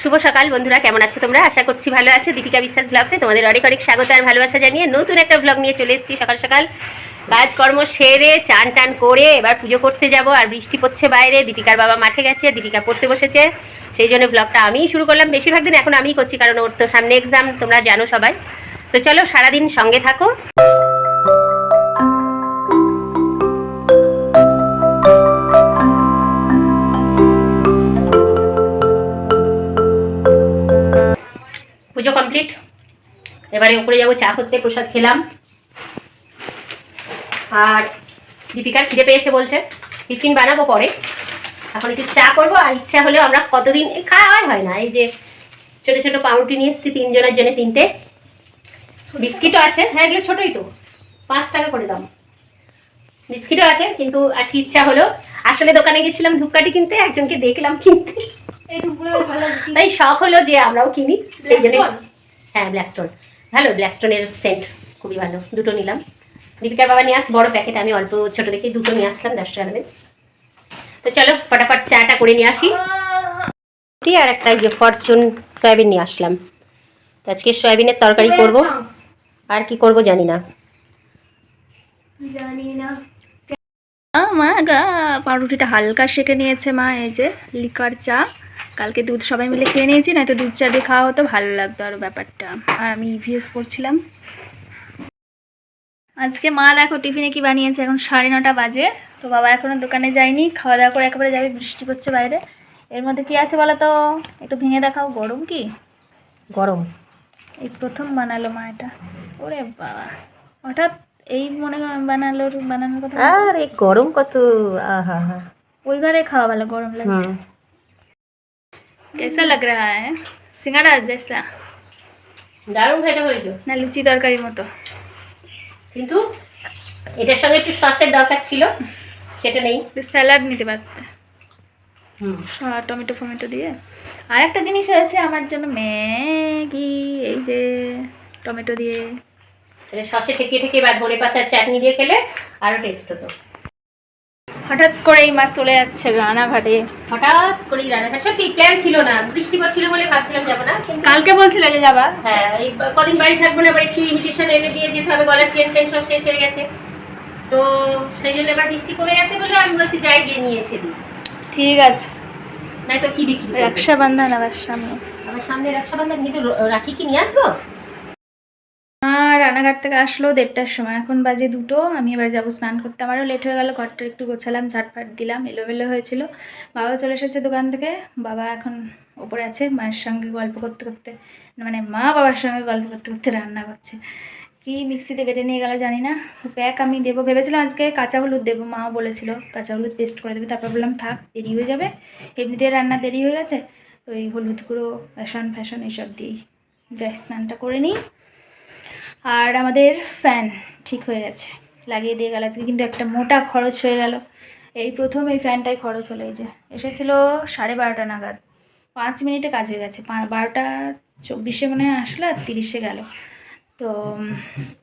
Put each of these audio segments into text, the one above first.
শুভ সকাল বন্ধুরা, কেমন আছো তোমরা? আশা করছি ভালো আছো। দীপিকা বিশ্বাস ব্লগসে তোমাদের অনেক অনেক স্বাগত আর ভালোবাসা জানিয়ে নতুন একটা ব্লগ নিয়ে চলে এসেছি সকাল সকাল। কাজকর্ম সেরে চান টান করে এবার পুজো করতে যাব আর বৃষ্টি পড়ছে বাইরে, দীপিকার বাবা মাঠে গেছে, দীপিকা পড়তে বসেছে। সেই জন্য ব্লগটা আমিই শুরু করলাম। বেশিরভাগ দিন এখন আমিই করছি, কারণ ওর তো সামনে এক্সাম তোমরা জানো সবাই। তো চলো সারাদিন সঙ্গে থাকো। পুজো কমপ্লিট এবারে উপরে যাব, চা করতে, প্রসাদ খেলাম। আর দীপিকার খিদে পেয়েছে বলছে। টিফিন বানাবো পরে। এখন একটু চা করব, আর ইচ্ছা হলেও আমরা কতদিন খাওয়াই হয় না। এই যে ছোট ছোট পাউরুটি নিয়ে এসেছি তিনজনের জন্য তিনটে। বিস্কিটও আছে। হ্যাঁ এগুলো ছোটোই তো। পাঁচ টাকা করে দাম। বিস্কিটও আছে, কিন্তু আজকে ইচ্ছা হলো। আসলে দোকানে গেছিলাম ধূপকাঠি কিনতে, একজনকে দেখলাম কিনতে। তাই শখ হলো যে আমরাও কিনি? হ্যাঁ ব্ল্যাকস্টোন ভালো ব্ল্যাকস্টোনের সেন্ট খুবই ভালো। দুটো নিলাম। দীপিকার বাবা নিয়ে আস বড় প্যাকেট আমি অল্প ছোট দেখে দুটো নিয়ে আসলাম দশ টাকা দামের। তো চলো ফটাফট চাটা করে নিয়ে আসি। রুটি আর একটা যে ফরচুন সয়াবিন নিয়ে আসলাম। তো আজকে সয়াবিনের তরকারি করব। আর কি করব জানি না। জানি না। মা গা পাউরুটিটা হালকা সেকে নিয়েছে মা এই যে লিকার চা। কালকে দুধ সবাই মিলে খেয়ে নিয়েছি না তো দুধ চা দিয়ে খাওয়া হতো ভালো লাগতো আরও ব্যাপারটা। আর আমি ইভিএস করছিলাম আজকে মা দেখো টিফিনে কি বানিয়েছে? এখন সাড়ে নটা বাজে তো বাবা এখনও দোকানে যায়নি খাওয়া দাওয়া করে একেবারে যাবে বৃষ্টি করছে বাইরে। এর মধ্যে কি আছে বলো তো? একটু ভেঙে দেখাও গরম কি? গরম। এই প্রথম বানালো মা এটা। ওরে বাবা হঠাৎ এই মনে হয় বানালো বানানোর কথা আর এই গরম কত আহা হা ওই ঘরে খাওয়া ভালো গরম লাগছে। कैसा लग रहा है सिंगाड़ा जैसा দারুণ খেতে হয়েছে না লুচি তরকারির মতো কিন্তু এটার সঙ্গে একটু সসের দরকার ছিল সেটা নেই একটু স্যালাড নিতে পারতে হুম স- টমেটো ফমেটো দিয়ে আর একটা জিনিস হয়েছে আমার জন্য ম্যাগি এই যে টমেটো দিয়ে এটা সসে ঠেকিয়ে ঠেকিয়ে বা ধনে পাতার চাটনি দিয়ে খেলে আরও টেস্ট হতো হঠাৎ করেই মা চলে যাচ্ছে রানাঘাটে। হঠাৎ করেই রান্নাঘাট সত্যি প্ল্যান ছিল না। বৃষ্টি পড়ছিল বলে ভাবছিলাম যাব না কিন্তু কালকে বলছিলে যে যাবা? হ্যাঁ এই কদিন বাড়ি থাকব না এবার একটু ইনভিটেশন এনে দিয়ে যেতে হবে গলার চেন টেন সব শেষ হয়ে গেছে। তো সেই জন্য এবার বৃষ্টি কমে গেছে বলে আমি বলছি যাই গিয়ে নিয়ে এসে দিই। ঠিক আছে। নাই তো কি বিক্রি? রক্ষাবন্ধন আবার সামনে। আমার সামনে রক্ষাবন্ধন কিন্তু রাখি কি নিয়ে আসব? রানাঘাট থেকে আসলো দেড়টার সময়। এখন বাজে দুটো, আমি এবার যাব স্নান করতে। আমারও লেট হয়ে গেল, ঘরটা একটু গোছালাম, ঝাটফাট দিলাম, এলোমেলো হয়েছিল। বাবা চলে এসেছে দোকান থেকে। বাবা এখন ওপরে আছে, মায়ের সঙ্গে গল্প করতে করতে মানে মা বাবার সঙ্গে গল্প করতে করতে রান্না করছে। কি মিক্সিতে বেটে নিয়ে গেল জানি না। তো প্যাক আমি দেবো, ভেবেছিলাম আজকে কাঁচা হলুদ দেবো, মাও বলেছিল কাঁচা হলুদ পেস্ট করে দেবে। তারপর বললাম থাক, দেরি হয়ে যাবে। এমনিতে রান্না দেরি হয়ে গেছে। তো এই হলুদ গুঁড়ো ফ্যাশন ফ্যাশন এইসব দিয়েই। যাই, স্নানটা করে নিই। আর আমাদের ফ্যান ঠিক হয়ে গেছে। লাগিয়ে দিয়ে গেল। আজকে কিন্তু একটা মোটা খরচ হয়ে গেল। এই প্রথম এই ফ্যানটাই খরচ হলো এই যে। এসেছিল সাড়ে বারোটা নাগাদ। পাঁচ মিনিটে কাজ হয়ে গেছে। বারোটা চব্বিশে মনে হয় আসলো আর তিরিশে গেল। তো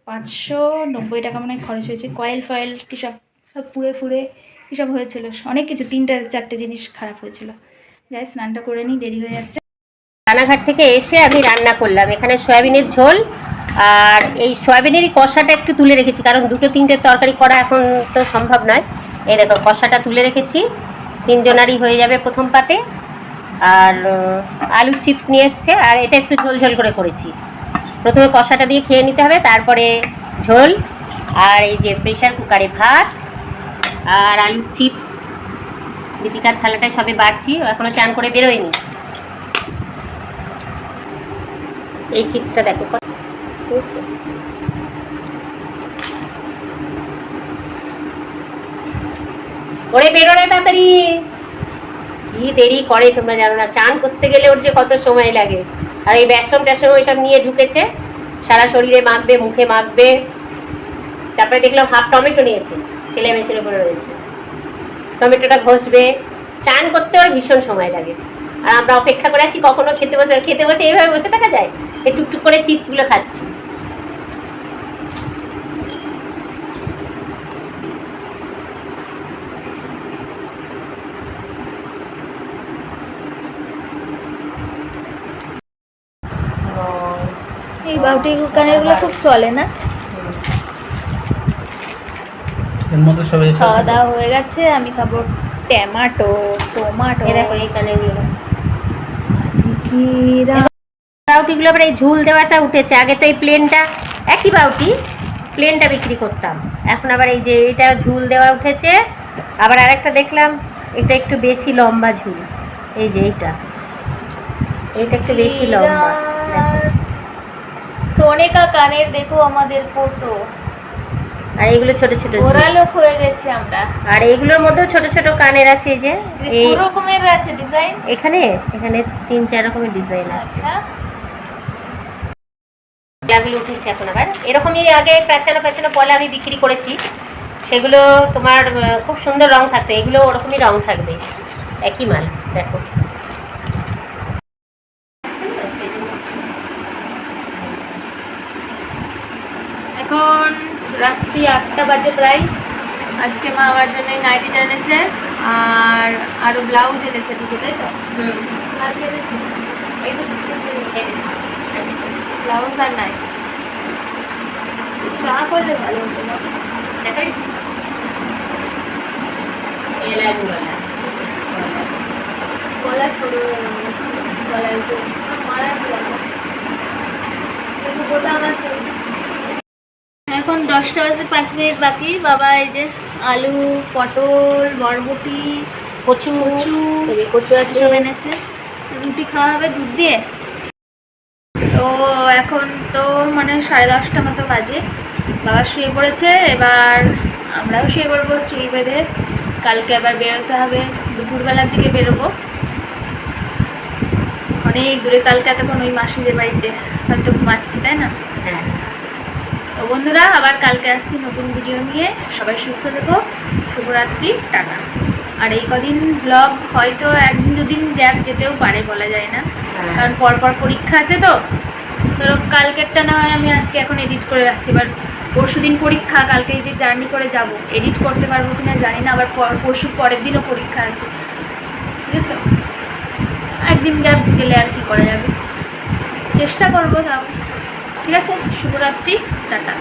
পাঁচশো নব্বই টাকা মনে হয় খরচ হয়েছে। কয়েল ফয়েল কী সব সব পুড়ে ফুড়ে কী সব হয়েছিল? অনেক কিছু, তিনটে, চারটে জিনিস খারাপ হয়েছিল। যাই, স্নানটা করে নিই, দেরি হয়ে যাচ্ছে। রানাঘাট থেকে এসে আমি রান্না করলাম। এখানে সয়াবিনের ঝোল আর এই সয়াবিনেরই কষাটা একটু তুলে রেখেছি, কারণ দুটো তিনটে তরকারি করা এখন তো সম্ভব নয়। এই দেখো, কষাটা তুলে রেখেছি, তিনজনারই হয়ে যাবে প্রথম পাতে। আর আলু চিপস নিয়ে এসছে, আর এটা একটু ঝোল ঝোল করে করেছি। প্রথমে কষাটা দিয়ে খেয়ে নিতে হবে, তারপরে ঝোল, আর এই যে প্রেশার কুকারে ভাত, আর আলু চিপস। দীপিকার থালাটায় সবে বাড়ছি এখনও চান করে বেরোয়নি। এই চিপসটা দেখো কত হয়েছে। ওরে বেরো রে তাড়াতাড়ি। কি দেরি করে তোমরা জানো না, চান করতে গেলে ওর যে কত সময় লাগে। আর এই ব্যাসম ট্যাসম ওইসব নিয়ে ঢুকেছে, সারা শরীরে মাখবে, মুখে মাখবে। তারপরে দেখলাম হাফ টমেটো নিয়েছে, ছেলে মেশের উপরে রয়েছে। টমেটোটা ঘষবে। চান করতে ওর ভীষণ সময় লাগে। আর আমরা অপেক্ষা করে আছি, কখনো খেতে বসে খেতে বসে এইভাবে বসে থাকা যায়? এই টুকটুক করে চিপসগুলো খাচ্ছি। এই বাউটি কানেরগুলো খুব চলে না? খাওয়া দাওয়া হয়ে গেছে আমি খাব টমেটো টমাটো। দেখো এই কানেরগুলো বাউটিগুলো আবার এই ঝুল দেওয়াটা উঠেছে। আগে তো এই প্লেনটা একই বাউটি প্লেনটা বিক্রি করতাম। এখন আবার এই যে এটা ঝুল দেওয়া উঠেছে। আবার আরেকটা দেখলাম এটা একটু বেশি লম্বা ঝুল। এই যে এইটা। এইটা একটু বেশি লম্বা। সোনে কা কানের দেখো আমাদের ফটো। আর এগুলো ছোট ছোট। ওরা লোক হয়ে গেছে আমরা। আর এগুলোর মধ্যেও ছোট ছোট কানের আছে এই যে এই রকমের আছে ডিজাইন। এখানে এখানে তিন চার রকমের ডিজাইন আছে। আচ্ছা। পয়লাগুলো উঠেছে এখন আবার। এরকমই আগে প্যাচানো প্যাচানো পয়লা আমি বিক্রি করেছি। সেগুলো তোমার খুব সুন্দর রং থাকতো এগুলো ওরকমই রং থাকবে। একই মাল দেখো এখন রাত্রি আটটা বাজে প্রায়। আজকে মা আমার জন্য নাইটিটা এনেছে আর আরও ব্লাউজ এনেছে দুটো, তাই তো। ব্লাউজ আর নাইটি। চা করলে ভালো হতো দেখাই? ছোট গলায় মারা গেল। বোতাম আছে দশটা বাজে পাঁচ মিনিট বাকি। বাবা এই যে আলু পটল বরবটি কচু কচু। আছে এনেছে। রুটি খাওয়া হবে দুধ দিয়ে। তো এখন তো মানে সাড়ে দশটা মতো বাজে। বাবা শুয়ে পড়েছে এবার আমরাও শুয়ে পড়ব চুল বেঁধে। কালকে আবার বেরোতে হবে দুপুরবেলার দিকে বেরোবো। অনেক দূরে কালকে এতক্ষণ ওই মাসিদের বাড়িতে হয়তো ঘুমাচ্ছি তাই না? হ্যাঁ। তো বন্ধুরা আবার কালকে আসছি নতুন ভিডিও নিয়ে। সবাই সুস্থ থেকো। শুভরাত্রি টাটা। আর এই কদিন ব্লগ হয়তো একদিন দুদিন গ্যাপ যেতেও পারে বলা যায় না। হ্যাঁ। কারণ পরপর পরীক্ষা আছে তো। ধরো কালকেরটা না হয় আমি আজকে এখন এডিট করে রাখছি। এবার পরশু দিন পরীক্ষা কালকে যে জার্নি করে যাব। এডিট করতে পারব কি না জানি না আবার পর- পরশু পরের দিনও পরীক্ষা আছে। ঠিক আছে একদিন গ্যাপ গেলে আর কি করা যাবে? চেষ্টা করব তাও। ঠিক আছে? শুভরাত্রি টাটা।